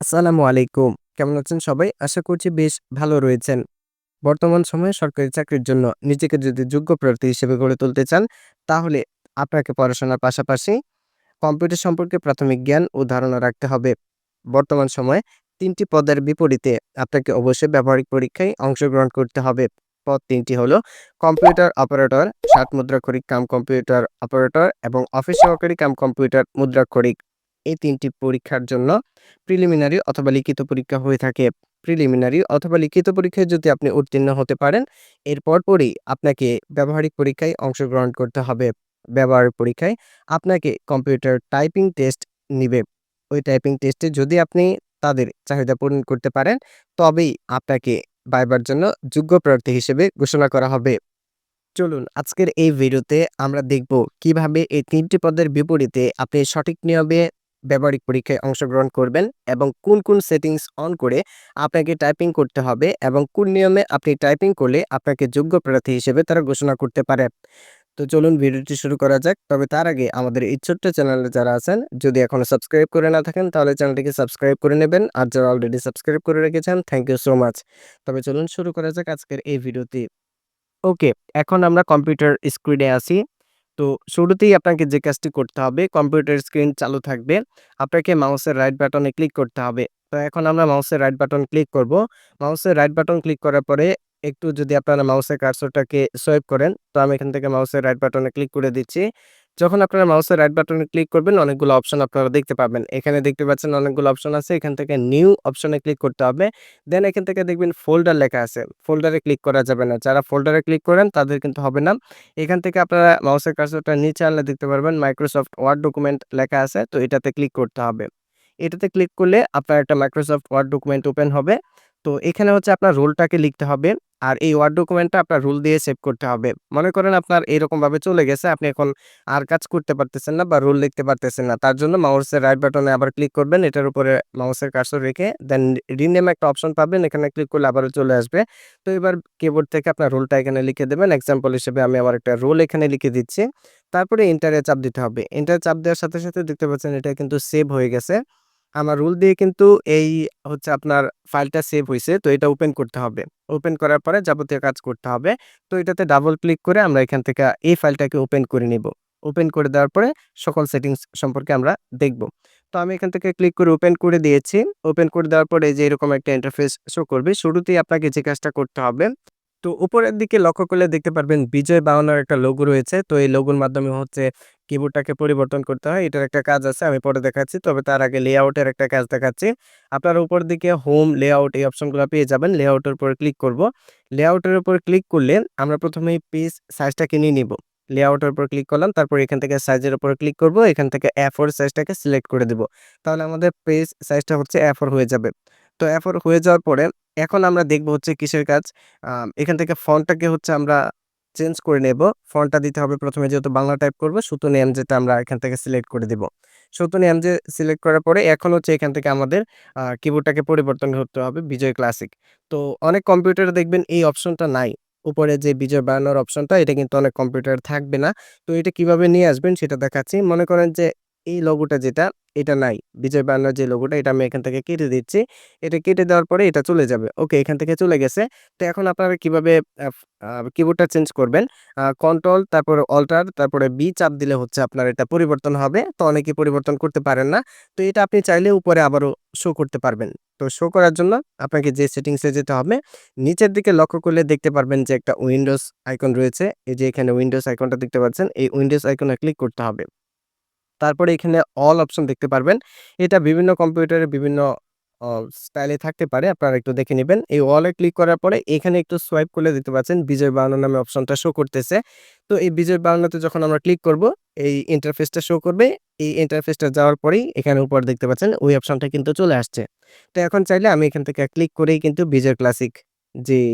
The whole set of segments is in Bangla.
আসসালামু আলাইকুম। কেমন আছেন সবাই? আশা করছি বেশ ভালো রয়েছেন। বর্তমান সময়ে সরকারি চাকরির জন্য নিজেকে যদি যোগ্য প্রার্থী হিসেবে গড়ে তুলতে চান, তাহলে আপনাকে পড়াশোনার পাশাপাশি কম্পিউটার সম্পর্কে প্রাথমিক জ্ঞান ও ধারণা রাখতে হবে। বর্তমান সময়ে তিনটি পদের বিপরীতে আপনাকে অবশ্যই ব্যবহারিক পরীক্ষায় অংশগ্রহণ করতে হবে। পদ তিনটি হলো কম্পিউটার অপারেটর, ষাট মুদ্রাক্ষরিক কাম কম্পিউটার অপারেটর এবং অফিস সহকারী কাম কম্পিউটার মুদ্রাক্ষরিক। এই তিনটি পরীক্ষার জন্য প্রিলিমিনারি অথবা লিখিত পরীক্ষা হয়ে থাকে। প্রিলিমিনারি অথবা লিখিত পরীক্ষায় যদি আপনি উত্তীর্ণ হতে পারেন, এরপর পরই আপনাকে ব্যবহারিক পরীক্ষায় অংশগ্রহণ করতে হবে। ব্যবহারিক পরীক্ষায় আপনাকে কম্পিউটার টাইপিং টেস্ট নিবে। ওই টাইপিং টেস্টে যদি আপনি তাদের চাহিদা পূরণ করতে পারেন, তবেই আপনাকে বাইবার জন্য যোগ্য প্রার্থী হিসেবে ঘোষণা করা হবে। চলুন আজকের এই ভিডিওতে আমরা দেখব কীভাবে এই তিনটি পদের বিপরীতে আপনি সঠিক নিয়মে ব্যবহারিক পরীক্ষায় অংশগ্রহণ করবেন এবং কোন, কোন সেটিংস অন করে আপনাকে টাইপিং করতে হবে এবং কোন নিয়মে আপনি টাইপিং করলে আপনাকে যোগ্য প্রার্থী হিসেবে তারা ঘোষণা করতে পারে। তো চলুন ভিডিওটি শুরু করা যাক। তবে তার আগে আমাদের এই ছোট্ট চ্যানেলে যারা আছেন যদি এখনও সাবস্ক্রাইব করে না থাকেন তাহলে চ্যানেলটিকে সাবস্ক্রাইব করে নেবেন। আর যারা অলরেডি সাবস্ক্রাইব করে রেখেছেন থ্যাংক ইউ সো মাচ। তবে চলুন শুরু করা যাক আজকের এই ভিডিওটি। ওকে, এখন আমরা কম্পিউটার স্ক্রিনে আছি। তো শুরুতেই আপনাকে যে কাজটি করতে হবে কম্পিউটার স্ক্রিন চালু থাকবে। আপনাকে মাউসের রাইট বাটনে ক্লিক করতে হবে। তো এখন আমরা মাউসের রাইট বাটন ক্লিক করব। মাউসের রাইট বাটন ক্লিক করার পরে একটু যদি আপনারা মাউসের কার্সরটাকে সোয়েপ করেন, তো আমি এখান থেকে মাউসের রাইট বাটনে ক্লিক করে দিচ্ছি। যখন আপনারা মাউসের রাইট বাটনে ক্লিক করবেন, অনেকগুলো অপশন আপনারা দেখতে পাবেন। এখানে দেখতে পাচ্ছেন অনেকগুলো অপশন আছে। এখান থেকে নিউ অপশনে ক্লিক করতে হবে। দেন এখান থেকে দেখবেন ফোল্ডার লেখা আছে। ফোল্ডারে ক্লিক করা যাবে না। যারা ফোল্ডারে ক্লিক করেন, তাদের কিন্তু হবে না। এখান থেকে আপনারা মাউসের কার্সরটা নিচে আনলে দেখতে পারবেন মাইক্রোসফট ওয়ার্ড ডকুমেন্ট লেখা আছে। তো এটাতে ক্লিক করতে হবে। এটাতে ক্লিক করলে আপনার একটা মাইক্রোসফট ওয়ার্ড ডকুমেন্ট ওপেন হবে। তো এখানে হচ্ছে আপনার রোলটাকে লিখতে হবে। আর এই ওয়ার্ড ডকুমেন্টটা আপনার রুল দিয়ে সেভ করতে হবে। মনে করেন আপনার এরকমভাবে চলে গেছে, আপনি এখন আর কাজ করতে পারতেছেন না বা রুল লিখতে পারতেছেন না। তার জন্য মাউসের রাইট বাটনে আবার ক্লিক করবেন। এটার উপরে মাউসের কার্সর রেখে দেন রিনেম একটা অপশন পাবেন। এখানে ক্লিক করলে আবারও চলে আসবে। তো এবার কিবোর্ড থেকে আপনার রুলটা এখানে লিখে দেবেন। এক্সাম্পল হিসেবে আমি আবার একটা রুল এখানে লিখে দিচ্ছি। তারপরে ইন্টারে চাপ দিতে হবে। ইন্টারে চাপ দেওয়ার সাথে, সাথে দেখতে পাচ্ছেন এটা কিন্তু সেভ হয়ে গেছে। আমার রুল দিয়ে কিন্তু এই হচ্ছে আপনার ফাইলটা সেভ হয়েছে তো এটা ওপেন করতে হবে। ওপেন করার পরে যাবতীয় কাজ করতে হবে। তো এটাতে ডাবল ক্লিক করে আমরা এখান থেকে এই ফাইলটাকে ওপেন করে নিব। ওপেন করে দেওয়ার পরে সকল সেটিংস সম্পর্কে আমরা দেখব। তো আমি এখান থেকে ক্লিক করে ওপেন করে দিয়েছি। ওপেন করে দেওয়ার পরে যে এরকম একটা ইন্টারফেস শো করবে। শুরুতেই আপনাকে যে কাজটা করতে হবে, তো উপরের দিকে লক্ষ্য করলে দেখতে পারবেন বিজয় বাওয়ানোর একটা লোগো রয়েছে। তো এই লোগোর মাধ্যমে হচ্ছে কিবোর্ডটাকে পরিবর্তন করতে হয়। এটার একটা কাজ আছে আমি পরে দেখাচ্ছি। তবে তার আগে লেআউটের একটা কাজ দেখাচ্ছি। আপনারা উপর দিকে হোম, লেআউট এই অপশনগুলো পেয়ে যাবেন। লেআউটের উপরে ক্লিক করব। লেআউটের উপর ক্লিক করলে আমরা প্রথমেই পেজ সাইজটাকে নিয়ে নিব। লেআউটের উপর ক্লিক করলাম। তারপর এখান থেকে সাইজের উপর ক্লিক করব। এখান থেকে অ্যাফোর সাইজটাকে সিলেক্ট করে দেব। তাহলে আমাদের পেজ সাইজটা হচ্ছে অ্যাফোর হয়ে যাবে। তো অ্যাফোর হয়ে যাওয়ার পরে এখন আমরা দেখব হচ্ছে কিসের কাজ। এখান থেকে ফন্টটাকে হচ্ছে আমরা চেঞ্জ করে নেব। ফন্টটা দিতে হবে প্রথমে যেহেতু বাংলা টাইপ করব সুতনি এমজেটা আমরা এখান থেকে সিলেক্ট করে দিব। সুতনি এমজে সিলেক্ট করার পরে এখন হচ্ছে এখান থেকে আমাদের কিবোর্ডটাকে পরিবর্তন করতে হবে বিজয় ক্লাসিক। তো অনেক কম্পিউটারে দেখবেন এই অপশনটা নাই। উপরে যে বিজয় বানানোর অপশনটা এটা কিন্তু অনেক কম্পিউটার থাকবে না। তো এটা কীভাবে নিয়ে আসবেন সেটা দেখাচ্ছি। মনে করেন যে এই লোগোটা যেটা এটা নাই। বিজয় বায়ান্নর যে লোগোটা এটা আমি এখান থেকে কেটে দিচ্ছি। এটা কেটে দেওয়ার পরে এটা চলে যাবে। ওকে এখান থেকে চলে গেছে। তো এখন আপনারা কীভাবে কিবোর্ডটা চেঞ্জ করবেন। কন্ট্রোল তারপরে অল্টার তারপরে বি চাপ দিলে হচ্ছে আপনার এটা পরিবর্তন হবে। তো অনেকেই পরিবর্তন করতে পারেন না। তো এটা আপনি চাইলে উপরে আবারও শো করতে পারবেন। তো শো করার জন্য আপনাকে যে সেটিংসে যেতে হবে, নিচের দিকে লক্ষ্য করলে দেখতে পারবেন যে একটা উইন্ডোজ আইকন রয়েছে। এই যে এখানে উইন্ডোজ আইকনটা দেখতে পাচ্ছেন। এই উইন্ডোজ আইকনে ক্লিক করতে হবে। তারপরে এখানে অল অপশন দেখতে পারবেন। এটা বিভিন্ন কম্পিউটারে বিভিন্ন স্টাইলে থাকতে পারে। আপনারা একটু দেখে নেবেন এই অল ক্লিক করার পরে এখানে একটু সোয়াইপ করলে দিতে পাচ্ছেন বিজয় বায়ান্ন নামে অপশনটা শো করতেছে। তো এই বিজয় বায়ান্নতে যখন আমরা ক্লিক করব, এই ইন্টারফেসটা শো করবে। এই ইন্টারফেসটা যাওয়ার পরেই এখানে উপর দেখতে পাচ্ছেন ওই অপশনটা কিন্তু চলে আসছে। তো এখন চাইলে আমি এখান থেকে ক্লিক করেই কিন্তু বিজয় ক্লাসিক যেই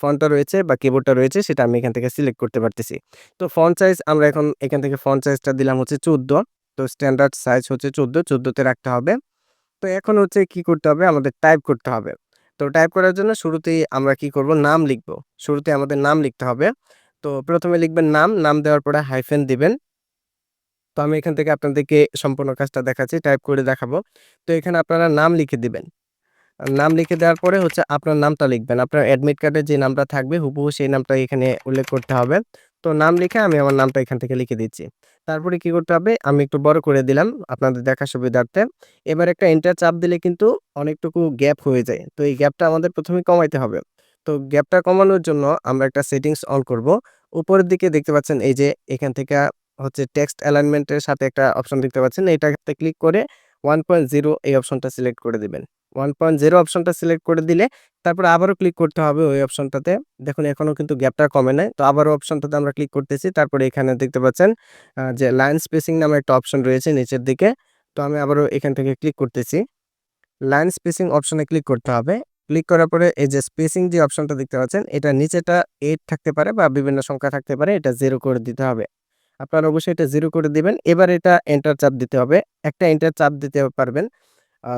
ফন্টটা রয়েছে বা কিবোর্ডটা রয়েছে সেটা আমি এখান থেকে সিলেক্ট করতে পারতেছি। তো ফন্ট সাইজ আমরা এখন এখান থেকে ফন্ট সাইজটা দিলাম হচ্ছে ১৪ তো স্ট্যান্ডার্ড সাইজ হচ্ছে ১৪, ১৪ তে রাখতে হবে। তো এখন হচ্ছে কি করতে হবে আমাদের টাইপ করতে হবে। তো টাইপ করার জন্য শুরুতেই আমরা কি করব নাম লিখব। শুরুতে আমাদের নাম লিখতে হবে। তো প্রথমে লিখবেন নাম, নাম দেওয়ার পরে হাইফেন দিবেন। তো আমি এখান থেকে আপনাদেরকে সম্পূর্ণ কাজটা দেখাচ্ছি টাইপ করে দেখাবো তো এখানে আপনারা নাম লিখে দিবেন নাম লিখে দেওয়ার পরে হচ্ছে আপনার নামটা লিখবেন। আপনার অ্যাডমিট কার্ডে যে নামটা থাকবে, হুবহু সেই নামটা এখানে উল্লেখ করতে হবে। তো নাম লিখে আমি আমার নামটা এখান থেকে লিখে দিচ্ছি। তারপরে কি করতে হবে? আমি একটু বড় করে দিলাম আপনাদের দেখা সুবিধার্থে। এবার একটা এন্টার চাপ দিলে কিন্তু অনেকটুকু গ্যাপ হয়ে যায়। তো এই গ্যাপটা আমাদের প্রথমে কমাইতে হবে। তো গ্যাপটা কমানোর জন্য আমরা একটা সেটিংস অন করব। উপরের দিকে দেখতে পাচ্ছেন এই যে এখান থেকে হচ্ছে টেক্সট অ্যালাইনমেন্টের সাথে একটা অপশন দেখতে পাচ্ছেন। এইটাতে ক্লিক করে ওয়ান পয়েন্ট জিরো এই অপশনটা সিলেক্ট করে দিবেন। ওয়ান পয়েন্ট জিরো অপশনটা সিলেক্ট করে দিলে তারপর আবারও ক্লিক করতে হবে ওই অপশনটাতে দেখুন, এখনও কিন্তু গ্যাপটা কমে নাই। তো আবারও অপশনটাতে আমরা ক্লিক করতেছি। তারপরে এখানে দেখতে পাচ্ছেন যে লাইন স্পেসিং নামে একটা অপশন রয়েছে নিচের দিকে। তো আমি আবারও এখান থেকে ক্লিক করতেছি। লাইন স্পেসিং অপশনে ক্লিক করতে হবে। ক্লিক করার পরে এই যে স্পেসিং যে অপশনটা দেখতে পাচ্ছেন, এটা নিচেটা এইট থাকতে পারে বা বিভিন্ন সংখ্যা থাকতে পারে, এটা জিরো করে দিতে হবে। আপনারা অবশ্যই এটা জিরো করে দিবেন। এবার এটা এন্টার চাপ দিতে হবে। একটা এন্টার চাপ দিতে পারবেন।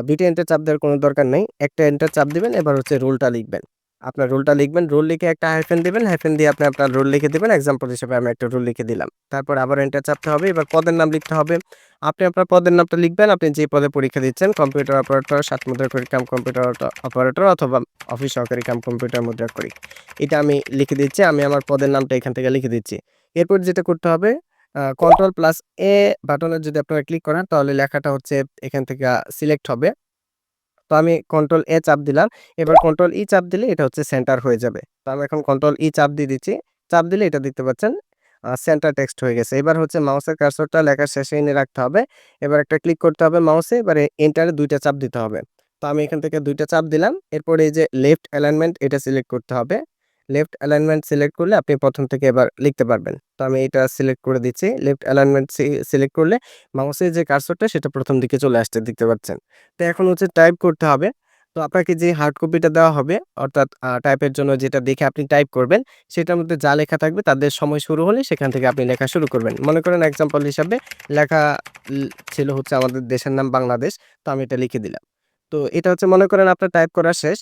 দুইটা এন্টার চাপ দেওয়ার কোনো দরকার নেই। একটা এন্টার চাপ দিবেন, এবার হচ্ছে রোলটা লিখবেন। আপনার রোলটা লিখবেন, রোল লিখে একটা হাইফেন দিবেন হাইফেন দিয়ে আপনি আপনার রোল লিখে দিবেন। এক্সাম্পল হিসেবে আমি একটা রোল লিখে দিলাম। তারপর আবার এন্টার চাপতে হবে, এবার পদের নাম লিখতে হবে। আপনি আপনার পদের নামটা লিখবেন, আপনি যে পদে পরীক্ষা দিচ্ছেন কম্পিউটার অপারেটর সাত মুদ্রাক্ষরিক কাম কম্পিউটার অপারেটর অথবা অফিস সহকারী কাম কম্পিউটার মুদ্রাক্ষরিক এটা আমি লিখে দিচ্ছি, আমি আমার পদের নামটা এখান থেকে লিখে দিচ্ছি। এরপর যেটা করতে হবে কন্ট্রোল প্লাস এ বাটনে যদি আপনারা ক্লিক করেন, তাহলে লেখাটা হচ্ছে এখান থেকে সিলেক্ট হবে। তো আমি কন্ট্রোল এ চাপ দিলাম। এবার কন্ট্রোল ই চাপ দিলে এটা হচ্ছে সেন্টার হয়ে যাবে। তো আমি এখন কন্ট্রোল ই চাপ দিয়ে দিচ্ছি। চাপ দিলে এটা দেখতে পাচ্ছেন সেন্টার টেক্সট হয়ে গেছে। এবার হচ্ছে মাউসের কার্সরটা লেখার শেষে এনে রাখতে হবে। এবার একটা ক্লিক করতে হবে মাউসে এবারে এন্টারে দুইটা চাপ দিতে হবে। তো আমি এখান থেকে দুইটা চাপ দিলাম। এরপরে এই যে লেফট অ্যালাইনমেন্ট এটা সিলেক্ট করতে হবে। লেফট অ্যালাইনমেন্ট সিলেক্ট করলে আপনি প্রথম থেকে এবার লিখতে পারবেন। তো আমি এটা সিলেক্ট করে দিচ্ছি। লেফট অ্যালাইনমেন্ট সিলেক্ট করলে মাউসের যে কার্সরটা সেটা প্রথম দিকে চলে আসতে দেখতে পাচ্ছেন। তো এখন হচ্ছে টাইপ করতে হবে। তো আপনাকে যে হার্ড কপিটা দেওয়া হবে, অর্থাৎ টাইপের জন্য যেটা দেখে আপনি টাইপ করবেন, সেটার মধ্যে যা লেখা থাকবে তাদের সময় শুরু হলে সেখান থেকে আপনি লেখা শুরু করবেন। মনে করেন এক্সাম্পল হিসাবে লেখা ছিল হচ্ছে আমাদের দেশের নাম বাংলাদেশ। তো আমি এটা লিখে দিলাম। তো এটা হচ্ছে মনে করেন আপনার টাইপ করা শেষ।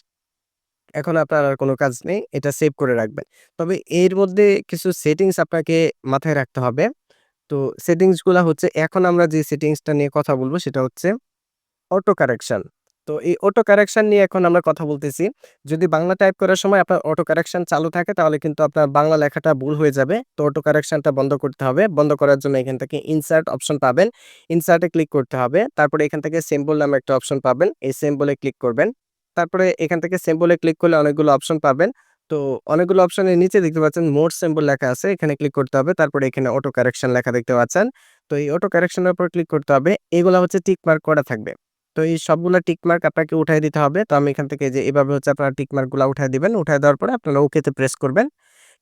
এখন আপনার আর কোনো কাজ নেই, এটা সেভ করে রাখবেন। তবে এর মধ্যে কিছু সেটিংস আপনাকে মাথায় রাখতে হবে। তো সেটিংসগুলো হচ্ছে, এখন আমরা যে সেটিংসটা নিয়ে কথা বলব সেটা হচ্ছে অটো কারেকশন। তো এই অটো কারেকশন নিয়ে এখন আমরা কথা বলতেছি। যদি বাংলা টাইপ করার সময় আপনার অটো কারেকশন চালু থাকে, তাহলে কিন্তু আপনার বাংলা লেখাটা ভুল হয়ে যাবে। তো অটো কারেকশনটা বন্ধ করতে হবে। বন্ধ করার জন্য এখান থেকে ইনসার্ট অপশন পাবেন। ইনসার্টে ক্লিক করতে হবে। তারপরে এখান থেকে সিম্বল নামে একটা অপশন পাবেন। এই সিম্বলে ক্লিক করবেন। তারপরে এখান থেকে সিম্বলে ক্লিক করলে অনেকগুলো অপশন পাবেন। তো অনেকগুলো অপশনের নিচে দেখতে পাচ্ছেন মোর সিম্বল লেখা আছে, এখানে ক্লিক করতে হবে। তারপরে এখানে অটো কারেকশন লেখা দেখতে পাচ্ছেন। তো এই অটো কারেকশনের উপর ক্লিক করতে হবে। এগুলো হচ্ছে টিক মার্ক করা থাকবে। তো এই সবগুলো টিক মার্ক আপনাকে উঠাই দিতে হবে। তো আমি এখান থেকে যে এভাবে হচ্ছে আপনারা টিক মার্কগুলো উঠাই দিবেন, উঠাই দেওয়ার পরে আপনারা ওকেতে প্রেস করবেন।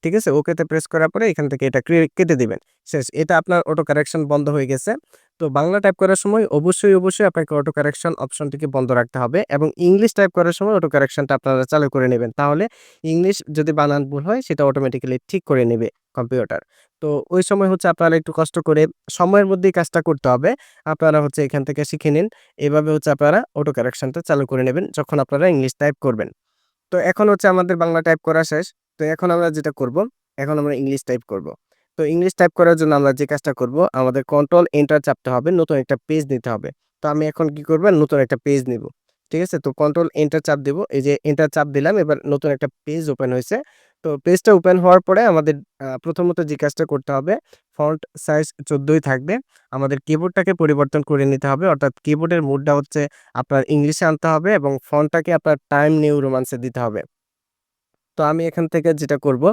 ঠিক আছে? ওকেতে প্রেস করার পরে এখান থেকে এটা কেটে দিবেন। শেষ। এটা আপনার অটো কারেকশন বন্ধ হয়ে গেছে। তো বাংলা টাইপ করার সময় অবশ্যই অবশ্যই আপনাকে অটো কারেকশন অপশনটিকে বন্ধ রাখতে হবে এবং ইংলিশ টাইপ করার সময় অটো কারেকশনটা আপনারা চালু করে নেবেন। তাহলে ইংলিশ যদি বানান ভুল হয়, সেটা অটোমেটিক্যালি ঠিক করে নেবে কম্পিউটার তো ওই সময় হচ্ছে আপনারা একটু কষ্ট করে সময়ের মধ্যেই কাজটা করতে হবে। আপনারা হচ্ছে এখান থেকে শিখে নিন। এভাবে হচ্ছে আপনারা অটো কারেকশনটা চালু করে নেবেন যখন আপনারা ইংলিশ টাইপ করবেন। তো এখন হচ্ছে আমাদের বাংলা টাইপ করা শেষ। তো এখন আমরা যেটা করব, এখন আমরা ইংলিশ টাইপ করব। তো ইংলিশ টাইপ করার জন্য আমরা যে কাজটা করব, আমাদের কন্ট্রোল এন্টার চাপতে হবে, নতুন একটা পেজ নিতে হবে। তো আমি এখন কি করব? নতুন একটা পেজ নিব। ঠিক আছে? তো কন্ট্রোল এন্টার চাপ দেব। এই যে এন্টার চাপ দিলাম, এবার নতুন একটা পেজ ওপেন হয়েছে। তো পেজটা ওপেন হওয়ার পরে আমাদের প্রথমত যে কাজটা করতে হবে ফন্ট সাইজ চোদ্দোই থাকবে। আমাদের কিবোর্ডটাকে পরিবর্তন করে নিতে হবে। অর্থাৎ কিবোর্ডের মুডটা হচ্ছে আপনার ইংলিশে আনতে হবে এবং ফন্টটাকে আপনার টাইম নিউ রোমান্সে দিতে হবে। তো আমি এখান থেকে যেটা করব,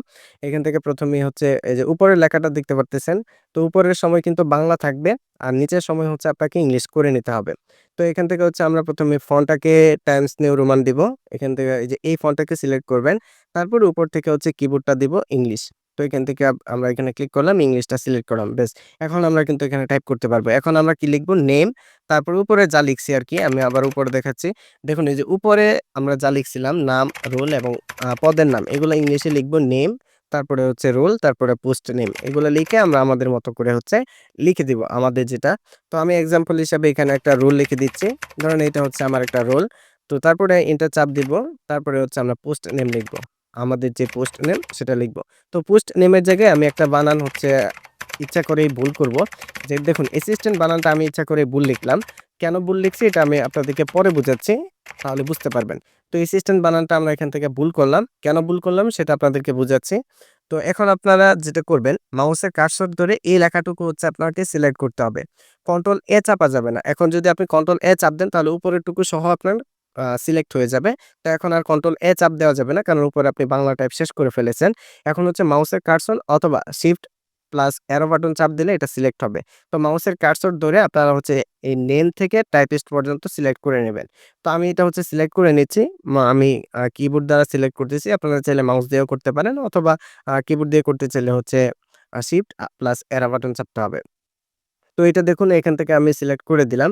এখান থেকে প্রথমেই হচ্ছে এই যে উপরের লেখাটা দেখতে পারতেছেন। তো উপরের সময় কিন্তু বাংলা থাকবে, আর নিচের সময় হচ্ছে আপনাকে ইংলিশ করে নিতে হবে। তো এখান থেকে হচ্ছে আমরা প্রথমে ফন্টটাকে টাইমস নিউ রোমান দিব। এখান থেকে এই যে এই ফন্টটাকে সিলেক্ট করবেন। তারপর উপর থেকে হচ্ছে কিবোর্ডটা দিব ইংলিশ। তো এখান থেকে আমরা এখানে ক্লিক করলাম, ইংলিশটা সিলেক্ট করলাম, বেশ। এখন আমরা কিন্তু এখানে টাইপ করতে পারব। এখন আমরা কি লিখব? নেম তারপর উপরে যা লিখছি আর কি আমি আবার উপরে দেখাচ্ছি। দেখুন, এই যে উপরে আমরা যা লিখছিলাম, নাম রোল এবং পদের নাম, এগুলো ইংলিশে লিখব নেম তারপরে হচ্ছে রোল তারপরে পোস্ট নেম এগুলো লিখে আমরা আমাদের মতো করে হচ্ছে লিখে দিব, আমাদের যেটা। তো আমি এক্সাম্পল হিসাবে এখানে একটা রোল লিখে দিচ্ছি। ধরেন এটা হচ্ছে আমার একটা রোল তো তারপরে ইন্টার চাপ দিব, তারপরে হচ্ছে আমরা পোস্ট নেম লিখব। আমাদের যে পোস্ট নেম সেটা লিখব। তো পোস্ট নেমের জায়গায় আমি একটা বানান হচ্ছে, ইচ্ছা করেই ভুল করব। যে দেখুন অ্যাসিস্ট্যান্ট বানানটা আমি ইচ্ছা করে ভুল লিখলাম। কেন ভুল লিখছি এটা আমি আপনাদেরকে পরে বুঝাচ্ছি, তাহলে বুঝতে পারবেন। তো অ্যাসিস্ট্যান্ট বানানটা আমরা এখান থেকে ভুল করলাম। কেন ভুল করলাম সেটা আপনাদেরকে বুঝাচ্ছি। তো এখন আপনারা যেটা করবেন মাউসের কার্সর ধরে এই লেখাটুকু হচ্ছে আপনাকে সিলেক্ট করতে হবে। কন্ট্রোল এ চাপা যাবে না। এখন যদি আপনি কন্ট্রোল এ চাপ দেন, তাহলে উপরেরটুকু সহ আপনার সিলেক্ট হয়ে যাবে। তো এখন আর কন্ট্রোল এ চাপ দেওয়া যাবে না। কারণ উপরে আপনি বাংলা টাইপ শেষ করে ফেলেছেন। এখন হচ্ছে মাউসের কার্সন অথবা শিফট প্লাস অ্যারো বাটন চাপ দিলে এটা সিলেক্ট হবে। তো মাউসের কার্সর ধরে আপনারা হচ্ছে এই নেন থেকে টাইপিস্ট পর্যন্ত সিলেক্ট করে নেবেন। তো আমি এটা হচ্ছে সিলেক্ট করে নিচ্ছি। আমি কিবোর্ড দ্বারা সিলেক্ট করতেছি। আপনারা চাইলে মাউস দিয়েও করতে পারেন। অথবা কিবোর্ড দিয়ে করতে চাইলে হচ্ছে শিফট প্লাস অ্যারো বাটন চাপতে হবে। তো এটা দেখুন, এখান থেকে আমি সিলেক্ট করে দিলাম।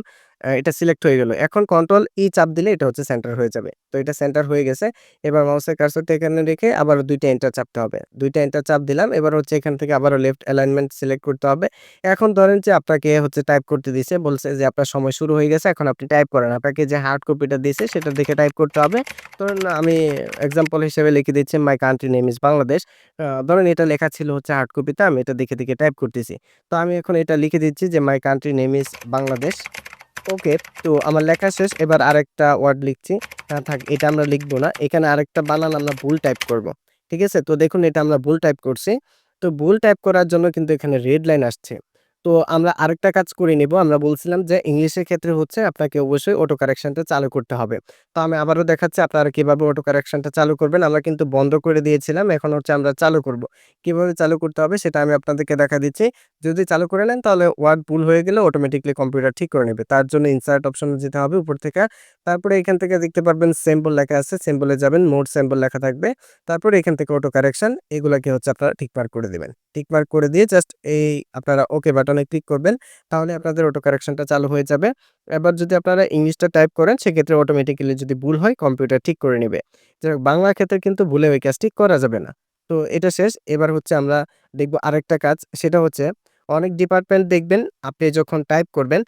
এটা সিলেক্ট হয়ে গেল। এখন কন্ট্রোল ই চাপ দিলে এটা হচ্ছে সেন্টার হয়ে যাবে। তো এটা সেন্টার হয়ে গেছে। এবার মাউসের কার্সরটা এখানে রেখে আবার দুইটা এন্টার চাপতে হবে। দুইটা এন্টার চাপ দিলাম। এবার হচ্ছে এখান থেকে আবারও লেফট অ্যালাইনমেন্ট সিলেক্ট করতে হবে। এখন ধরেন যে আপনাকে হচ্ছে টাইপ করতে দিছে। বলছে যে আপনার সময় শুরু হয়ে গেছে। এখন আপনি টাইপ করেন। আপনাকে যে হার্ড কপিটা দিয়েছে সেটা দেখে টাইপ করতে হবে। ধরুন আমি এক্সাম্পল হিসেবে লিখে দিচ্ছি my country name is Bangladesh ধরেন এটা লেখা ছিল হচ্ছে হার্ড কপিতে আমি এটা দেখে দেখে টাইপ করতেছি। তো আমি এখন এটা লিখে দিচ্ছি যে my country name is Bangladesh okay, তো আমার লেখা শেষ, এবার আরেকটা ওয়ার্ড লিখছি। থাক, এটা আমরা লিখব না। এখানে আরেকটা বানান আমরা ভুল টাইপ করব, ঠিক আছে? তো দেখুন, এটা আমরা ভুল টাইপ করছি। তো ভুল টাইপ করার জন্য কিন্তু এখানে রেড লাইন আসছে। তো আমরা আরেকটা কাজ করে নিব। আমরা বলছিলাম যে ইংলিশের ক্ষেত্রে হচ্ছে আপনাকে অবশ্যই অটো কারেকশনটা চালু করতে হবে। তো আমি আবারও দেখাচ্ছি আপনারা কীভাবে অটো কারেকশনটা চালু করবেন। আমরা কিন্তু বন্ধ করে দিয়েছিলাম, এখন হচ্ছে আমরা চালু করব। কীভাবে চালু করতে হবে সেটা আমি আপনাদেরকে দেখা দিচ্ছি। যদি চালু করে নেন তাহলে ওয়ার্ড ভুল হয়ে গেলে অটোমেটিকলি কম্পিউটার ঠিক করে নেবে। তার জন্য ইনসার্ট অপশনে যেতে হবে উপর থেকে। তারপরে এখান থেকে দেখতে পারবেন সিম্বল লেখা আছে। সিম্বলে যাবেন মোট সিম্বল লেখা থাকবে। তারপরে এখান থেকে অটো কারেকশন এগুলোকে হচ্ছে আপনারা ঠিকমার্ক করে দেবেন। ঠিকমার্ক করে দিয়ে জাস্ট এই আপনারা ওকে বাটনে ক্লিক করবেন, তাহলে আপনাদের অটো কারেকশনটা চালু হয়ে যাবে। এবার যদি আপনারা ইংলিশটা টাইপ করেন, সেক্ষেত্রে অটোমেটিক্যালি যদি ভুল হয় কম্পিউটার ঠিক করে নেবে। বাংলা ক্ষেত্রে কিন্তু ভুলে ওই কাজটি করা যাবে না। তো এটা শেষ। এবার হচ্ছে আমরা দেখব আরেকটা কাজ, সেটা হচ্ছে অনেক ডিপার্টমেন্ট দেখবেন, আপনি যখন টাইপ করবেন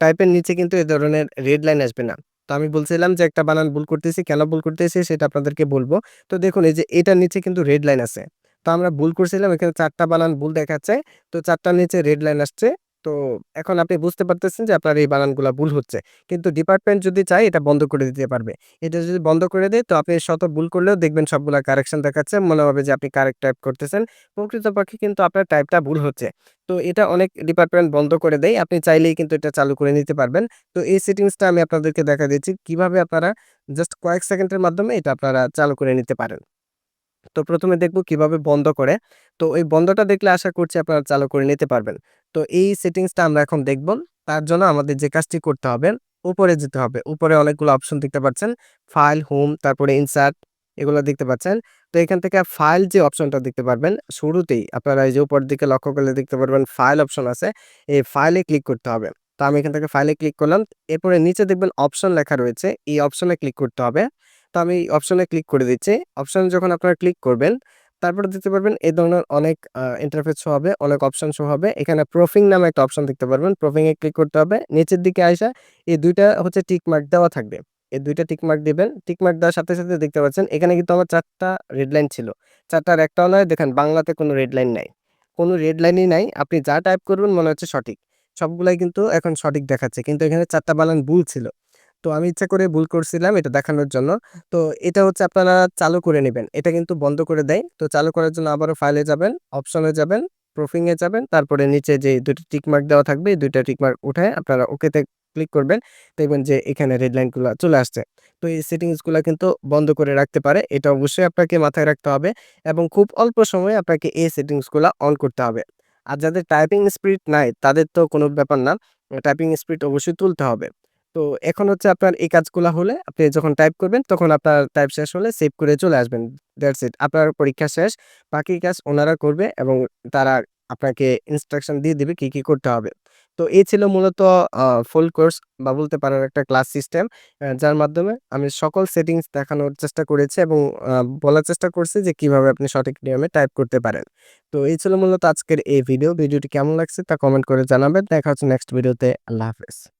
টাইপের নিচে কিন্তু এ ধরনের রেড লাইন আসবে না। তো আমি বলছিলাম যে একটা বানান ভুল করতেছি, কেন ভুল করতেছি, সেটা আপনাদেরকে বলব। তো দেখুন, এই যে এটার নিচে কিন্তু রেড লাইন আছে। তো আমরা ভুল করছিলাম, এখানে চারটা বানান ভুল দেখাচ্ছে, তো চারটার নিচে রেড লাইন আসছে। তো এখন আপনি বুঝতে পারতেছেন যে আপনার এই বানানগুলো ভুল হচ্ছে। কিন্তু ডিপার্টমেন্ট যদি চায়, এটা বন্ধ করে দিতে পারবে। এটা যদি বন্ধ করে দেয়, তো আপনি শত ভুল করলেও দেখবেন সবগুলা কারেকশন দেখাচ্ছে। মনে হবে যে আপনি কারেক্ট টাইপ করতেছেন। প্রকৃতপক্ষে কিন্তু আপনার টাইপটা ভুল হচ্ছে। তো এটা অনেক ডিপার্টমেন্ট বন্ধ করে দেয়। আপনি চাইলেই কিন্তু এটা চালু করে নিতে পারবেন। তো এই সেটিংসটা আমি আপনাদেরকে দেখা দিচ্ছি। কীভাবে আপনারা জাস্ট কয়েক সেকেন্ডের মাধ্যমে এটা আপনারা চালু করে নিতে পারেন। তো প্রথমে দেখব কীভাবে বন্ধ করে। তো এই বন্ধটা দেখলে আশা করছি আপনারা চালু করে নিতে পারবেন। তো এই সেটিংসটা আমরা এখন দেখব। তার জন্য আমাদের যে কাজটি করতে হবে, উপরে যেতে হবে। উপরে অনেকগুলো অপশন দেখতে পাচ্ছেন। ফাইল হোম তারপরে ইনসার্ট এগুলো দেখতে পাচ্ছেন। তো এখান থেকে ফাইল যে অপশনটা দেখতে পারবেন, শুরুতেই আপনারা এই যে উপর দিকে লক্ষ্য করলে দেখতে পারবেন ফাইল অপশন আছে। এই ফাইলে ক্লিক করতে হবে। তো আমি এখান থেকে ফাইলে ক্লিক করলাম। এরপরে নিচে দেখবেন অপশন লেখা রয়েছে। এই অপশনে ক্লিক করতে হবে। তো আমি অপশনে ক্লিক করে দিচ্ছি। অপশনে যখন আপনারা ক্লিক করবেন, তারপরে দেখতে পারবেন এই ধরনের অনেক ইন্টারফেস শো হবে, অনেক অপশন শো হবে। এখানে প্রোফিং নামে একটা অপশন দেখতে পারবেন। প্রোফিং এ ক্লিক করতে হবে। নিচের দিকে আসা এই দুইটা হচ্ছে টিক মার্ক দেওয়া থাকবে। এই দুইটা টিক মার্ক দিবেন। টিক মার্ক দেওয়ার সাথে সাথে দেখতে পাচ্ছেন, এখানে কিন্তু আমার চারটা রেড লাইন ছিল। চারটার একটাও নয়, দেখেন বাংলাতে কোনো রেড লাইন নাই। কোনো রেড লাইনই নাই। আপনি যা টাইপ করবেন মনে হচ্ছে সঠিক। সবগুলাই কিন্তু এখন সঠিক দেখাচ্ছে। কিন্তু এখানে চারটা বানান ভুল ছিল। তো আমি ইচ্ছা করে ভুল করছিলাম এটা দেখানোর জন্য। তো এটা হচ্ছে আপনারা চালু করে নেবেন। এটা কিন্তু বন্ধ করে দেয়। তো চালু করার জন্য আবারও ফাইলে যাবেন অপশনে যাবেন প্রুফিংয়ে যাবেন, তারপরে নিচে যে দুটো টিকমার্ক দেওয়া থাকবে, এই দুইটা টিকমার্ক উঠে আপনারা ওকেতে ক্লিক করবেন। দেখবেন যে এখানে রেড লাইনগুলো চলে আসছে। তো এই সেটিংসগুলো কিন্তু বন্ধ করে রাখতে পারে। এটা অবশ্যই আপনাকে মাথায় রাখতে হবে এবং খুব অল্প সময়ে আপনাকে এই সেটিংসগুলো অন করতে হবে। আর যাদের টাইপিং স্পিড নাই, তাদের তো কোনো ব্যাপার না। টাইপিং স্পিড অবশ্যই তুলতে হবে। তো এখন হচ্ছে আপনার এই কাজগুলা হলে আপনি যখন টাইপ করবেন, তখন আপনার টাইপ শেষ হলে সেভ করে চলে আসবেন। দ্যাটস ইট আপনার পরীক্ষা শেষ। বাকি কাজ ওনারা করবে এবং তারা আপনাকে ইনস্ট্রাকশন দিয়ে দিবে কি কি করতে হবে। তো এই ছিল মূলত ফুল কোর্স বা বলতে পারার একটা ক্লাস সিস্টেম যার মাধ্যমে আমি সকল সেটিংস দেখানোর চেষ্টা করেছি এবং বলার চেষ্টা করছি যে কীভাবে আপনি সঠিক নিয়মে টাইপ করতে পারেন। তো এই ছিল মূলত আজকের এই ভিডিও ভিডিওটি কেমন লাগছে তা কমেন্ট করে জানাবেন। দেখা হচ্ছে নেক্সট ভিডিওতে আল্লাহ হাফেজ।